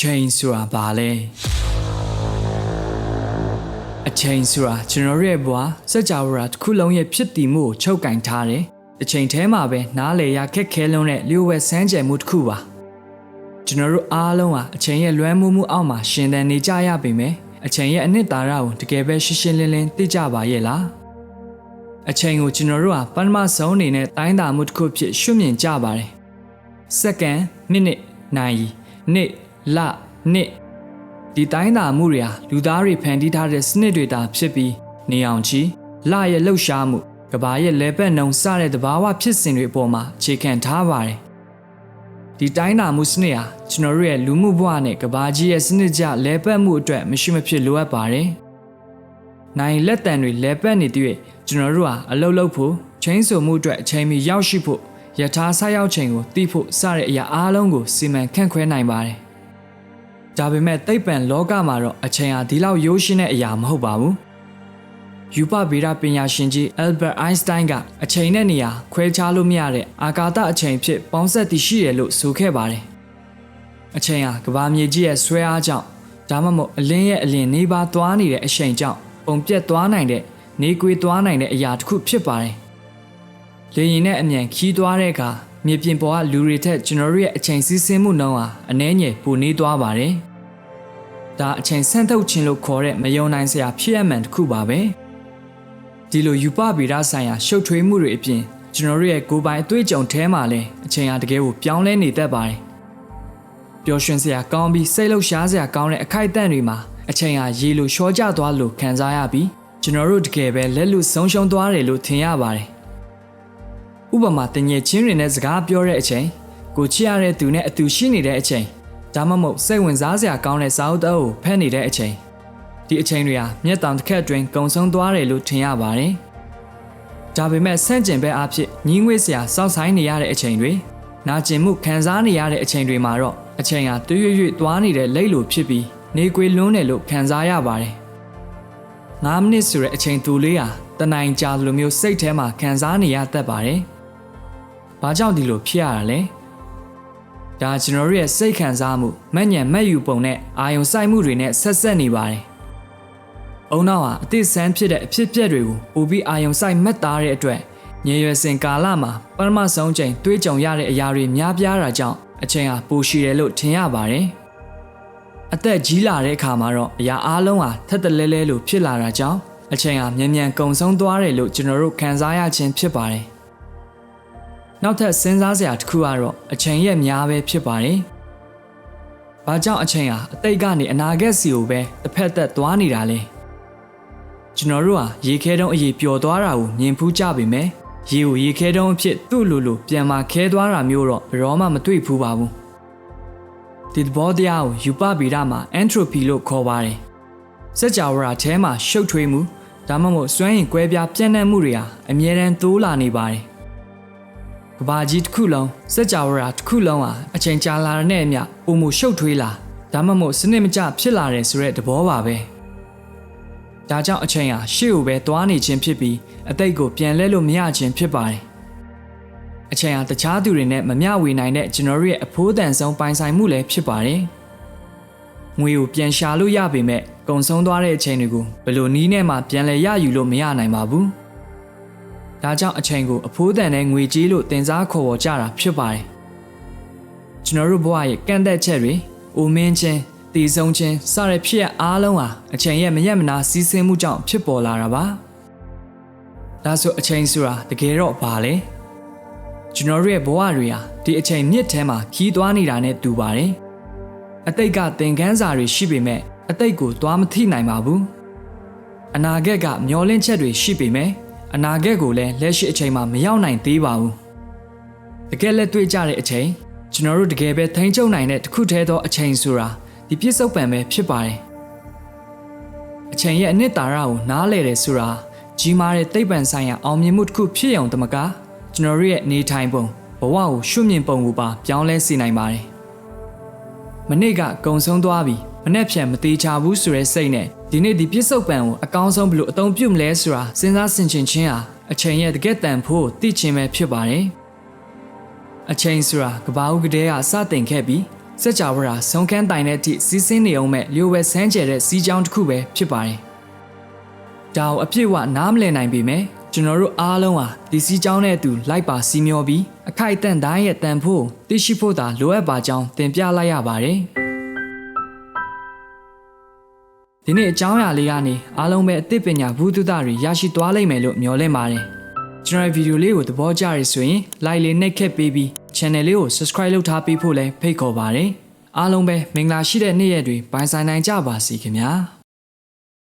ချိန်ဆိုတာဘာလဲအချိန်ဆိုတာကျွန်တော်ရဲ့ဘဝစัจ java ရာတစ်ခုလုံးရဲ့ဖြစ်တည်မှုကိုချုပ်ကင်ထားတယ်အချိန်ထဲမှာပဲနားလေရခက်ခဲလုံးတဲ့လျှို့ဝှက်ဆန်းကျယ်မှုတစ်ခုပါကျွန်တော်တို့အားလုံးဟာအချိန်ရဲ့လွဲမှုမှုအောက်မှာရှင်သန်နေကြရပေမယ့်အချိန်ရဲ့အနှစ်သာရကိုတကယ်ပဲရှင်းရှင်းလင်းလင်းသိကြပါရဲ့လားအချိန်ကိုကျွန်တော်တို့ဟာပထမဆုံးအနေနဲ့တိုင်းတာမှုတစ်ခုဖြစ်ရှုမြင်ကြပါတယ်စက္ကန့်မိနစ်နိုင်ရီနေ့ လနှစ်ဒီတိုင်းတာမှုတွေဟာလူသားတွေဖန်တီးထားတဲ့စနစ်တွေတာဖြစ်ပြီးနေအောင်ချီလရဲ့လှုပ်ရှားမှုကဘာရဲ့လဲပတ်နှုံစတဲ့သဘာဝဖြစ်စဉ်တွေအပေါ်မှာအခြေခံထားပါတယ်ဒီတိုင်းတာမှုစနစ်ဟာကျွန်တော်တို့ရဲ့လူမှုဘဝနဲ့ကဘာကြီးရဲ့စနစ်ကြလဲပတ်မှုအတွက်မရှိမဖြစ်လိုအပ်ပါတယ်နိုင်လက်တံတွေလဲပတ်နေတဲ့ကျွန်တော်တို့ဟာအလုပ်လုပ်ဖို့ချင်းဆိုမှုအတွက်အချိန်မီရောက်ရှိဖို့ယထာဆိုက်ရောက်ချိန်ကိုသိဖို့စတဲ့အရာအားလုံးကိုစီမံခန့်ခွဲနိုင်ပါတယ်။ ဒါပေမဲ့သိပ္ပံလောကမှာတော့အချိန်ဟာဒီလောက်ရိုးရှင်းတဲ့အရာမဟုတ်ပါဘူး။ယူပဗေဒပညာရှင်ကြီး Albert Einstein ကအချိန်နဲ့နေရာခွဲခြားလို့မရတဲ့အာကာသအချိန်ဖြစ်ပေါင်းဆက်တည်ရှိတယ်လို့ဆိုခဲ့ပါတယ်။အချိန်ဟာကဘာမြေကြီးရဲ့ဆွဲအားကြောင့်ဒါမှမဟုတ်အလင်းရဲ့အလင်းနေပါသွားနေတဲ့အချိန်ကြောင့်ပုံပြက်သွားနိုင်တဲ့နေကွေသွားနိုင်တဲ့အရာတစ်ခုဖြစ်ပါတယ်။လေရင်နဲ့အမြန်ခီးသွားတဲ့အခါ မြေပြင်ပေါ်ကလူတွေထက်ကျွန်တော်တို့ရဲ့အချိန်စီးဆင်းမှုနှုန်းဟာအနည်းငယ်ပိုနေသွားပါတယ်။ဒါအချိန်ဆန့်ထုတ်ခြင်းလို့ခေါ်တဲ့မယုံနိုင်စရာဖြစ်ရမှန်တစ်ခုပါပဲ။ဒီလိုယူပဗေဒဆိုင်ရာရှုပ်ထွေးမှုတွေအပြင်ကျွန်တော်တို့ရဲ့ကိုယ်ပိုင်အတွေ့အကြုံထဲမှာလည်းအချိန်ဟာတကယ်ကိုပြောင်းလဲနေတတ်ပါတယ်။ပျော်ရွှင်စရာကောင်းပြီးစိတ်လှုပ်ရှားစရာကောင်းတဲ့အခိုက်အတန့်တွေမှာအချိန်ဟာရေလိုရှော့ကျသွားလို့ခံစားရပြီးကျွန်တော်တို့တကယ်ပဲလက်လွတ်ဆုံးရှုံးသွားတယ်လို့ထင်ရပါတယ်။ ဥပမာတငယ်ချင်းတွေနဲ့စကားပြောတဲ့အချိန်ကိုချစ်ရတဲ့သူနဲ့အတူရှိနေတဲ့အချိန်ဒါမှမဟုတ်စိတ်ဝင်စားစရာကောင်းတဲ့စာအုပ်တောကိုဖတ်နေတဲ့အချိန်ဒီအချိန်တွေဟာမျက်တောင်တစ်ခက်အတွင်းကုံဆုံးသွားတယ်လို့ထင်ရပါတယ်။ဒါပေမဲ့ဆန့်ကျင်ဘက်အဖြစ်ညီးငွေ့စရာစောင့်ဆိုင်နေရတဲ့အချိန်တွေနာကျင်မှုခံစားနေရတဲ့အချိန်တွေမှာတော့အချိန်ဟာတွရွရွသွားနေတဲ့လိတ်လိုဖြစ်ပြီးနေကွေလွန်းတယ်လို့ခံစားရပါတယ်။9မိနစ်ဆိုတဲ့အချိန်တူလေးဟာတနိုင်ကြာလိုမျိုးစိတ်ထဲမှာခံစားနေရတတ်ပါတယ်။ ဘာကြောင့်ဒီလိုဖြစ်ရတာလဲ။ဒါကျွန်တော်တို့ရဲ့စိတ်ခံစားမှုမညံမက်ယူပုံနဲ့အာယုံစိုက်မှုတွေနဲ့ဆက်ဆက်နေပါတယ်။အုံနောက်ဟာအသစ်ဆန်းဖြစ်တဲ့အဖြစ်အပျက်တွေကိုပိုပြီးအာယုံစိုက်မက်သားတဲ့အတွက်ညရွယ်စင်ကာလမှာပထမဆုံးချိန်တွေးကြုံရတဲ့အရာတွေများပြားတာကြောင့်အချိန်ဟာပိုရှည်တယ်လို့ထင်ရပါတယ်။အသက်ကြီးလာတဲ့အခါမှာတော့အရာအလုံးဟာထက်တလဲလဲလို့ဖြစ်လာတာကြောင့်အချိန်ဟာမြန်မြန်ကုံဆုံးသွားတယ်လို့ကျွန်တော်တို့ခံစားရခြင်းဖြစ်ပါတယ်။ နောက်ထပ်စဉ်းစားစရာတစ်ခုကတော့အချိန်ရဲ့များပဲဖြစ်ပါတယ်။ဘာကြောင့်အချိန်ဟာအတိတ်ကနေအနာဂတ်စီကိုပဲတစ်ဖက်သက်သွားနေတာလဲ။ကျွန်တော်တို့ဟာရေခဲတုံးအရေးပျော်သွားတာကိုမြင်ဖူးကြပေမဲ့ရေကိုရေခဲတုံးအဖြစ်သူ့လိုလိုပြန်มาခဲသွားတာမျိုးတော့ဘယ်တော့မှမတွေ့ဖူးပါဘူး။ဒီသဘောတရားကိုယူပဗေဒမှာ entropy လို့ခေါ်ပါတယ်။စัจ java ရာထဲမှာရှုပ်ထွေးမှုဒါမှမဟုတ်စွမ်းရင်ကွဲပြားပြန့်နှံ့မှုတွေဟာအမြဲတမ်းတိုးလာနေပါတယ် ကဘာကြီးတစ်ခုလုံးစက်ကြဝဠာတစ်ခုလုံးဟာအချိန်ကြာလာတဲ့အမျှပုံမှုရှုပ်ထွေးလာဒါမှမဟုတ်စနစ်မကျဖြစ်လာတယ်ဆိုတဲ့သဘောပါပဲဒါကြောင့်အချိန်ဟာရှေ့ကိုပဲသွားနေခြင်းဖြစ်ပြီးအတိတ်ကိုပြန်လဲလို့မရခြင်းဖြစ်ပါတယ်အချိန်ဟာတခြားသူတွေနဲ့မမျှဝေနိုင်တဲ့ကျွန်တော်ရဲ့အဖိုးတန်ဆုံးပိုင်ဆိုင်မှုလည်းဖြစ်ပါတယ်ငွေကိုပြန်ရှာလို့ရပေမဲ့ကုံဆုံးသွားတဲ့အချိန်တွေကိုဘယ်လိုနည်းနဲ့မှပြန်လဲရယူလို့မရနိုင်ပါဘူး ဒါကြောင့်အချိန်ကိုအဖိုးတန်တဲ့ငွေကြေးလို့တင်စားခေါ်ဝေါ်ကြတာဖြစ်ပါတယ်ကျွန်တော်တို့ဘဝရဲ့ကန့်သက်ချက်တွေအိုမင်းချင်းတည်ဆုံးခြင်းစတဲ့ဖြစ်ရအားလုံးဟာအချိန်ရဲ့မရက်မနာစီးဆင်းမှုကြောင့်ဖြစ်ပေါ်လာတာပါဒါဆိုအချိန်ဆိုတာတကယ်တော့ဘာလဲကျွန်တော်တို့ရဲ့ဘဝတွေဟာဒီအချိန်မြစ်ထဲမှာခီးသွားနေတာနဲ့တူပါတယ်အတိတ်ကသင်ခန်းစာတွေရှိပေမဲ့အတိတ်ကိုသွားမထိနိုင်ပါဘူးအနာဂတ်ကမျောလင့်ချက်တွေရှိပေမဲ့ အနာဂတ်ကိုလည်းလက်ရှိအချိန်မှာမရောက်နိုင်သေးပါဘူးတကယ်လက်တွေ့ကြတဲ့အချိန်ကျွန်တော်တို့တကယ်ပဲထိန်းချုပ်နိုင်တဲ့တစ်ခုတည်းသောအချိန်ဆိုတာဒီပြစ္ဆုတ်ပံပဲဖြစ်ပါတယ်အချိန်ရဲ့အနှစ်သာရကိုနားလည်တယ်ဆိုတာကြီးမားတဲ့သိပ္ပံဆိုင်ရာအောင်မြင်မှုတစ်ခုဖြစ်အောင်တမကကျွန်တော်ရဲ့နေထိုင်ပုံဘဝကိုရှုမြင်ပုံကိုပါပြောင်းလဲစေနိုင်ပါတယ်မနေ့ကကုံဆုံးသွားပြီမနေ့ဖြန်မသေးချဘူးဆိုတဲ့စိတ်နဲ့ ဒီနေ့ဒီပြစ္ဆုတ်ပံကိုအကောင်းဆုံးဘယ်လိုအသုံးပြုမလဲဆိုတာစဉ်းစားဆင်ခြင်ခြင်းဟာအချိန်ရဲ့တကယ်တန်ဖို့သိခြင်းပဲဖြစ်ပါတယ်။အချိန်ဆိုတာကဘာဦးကလေးကစတင်ခဲ့ပြီးစက်ကြဝဠာဆုံးခန်းတိုင်တဲ့အထိစီးဆင်းနေအောင်မဲ့လျှို့ဝှက်ဆန်းကျဲတဲ့စီးကြောင်းတစ်ခုပဲဖြစ်ပါတယ်။ဒါကိုအပြည့်အဝနားမလည်နိုင်ပေမဲ့ကျွန်တော်တို့အားလုံးဟာဒီစီးကြောင်းနဲ့အတူလိုက်ပါစီမျောပြီးအခိုက်အတန့်တိုင်းရဲ့တန်ဖို့သိရှိဖို့သာလိုအပ်ပါကြောင်းသင်ပြလိုက်ရပါတယ်။ ဒီနေ့အကြောင်းအရာလေးကနေအားလုံးပဲအသိပညာဘူးတုဒတွေရရှိသွားလိမ့်မယ်လို့မျှော်လင့်ပါတယ်။ကျွန်တော်ဗီဒီယိုလေးကိုသဘောကျရဆိုရင် like လေးနှိပ်ခက်ပေးပြီး channel လေးကို subscribe လုပ်ထားပေးဖို့လည်းဖိတ်ခေါ်ပါတယ်။အားလုံးပဲမင်္ဂလာရှိတဲ့နေ့ရက်တွေပိုင်ဆိုင်နိုင်ကြပါစေခင်ဗျာ။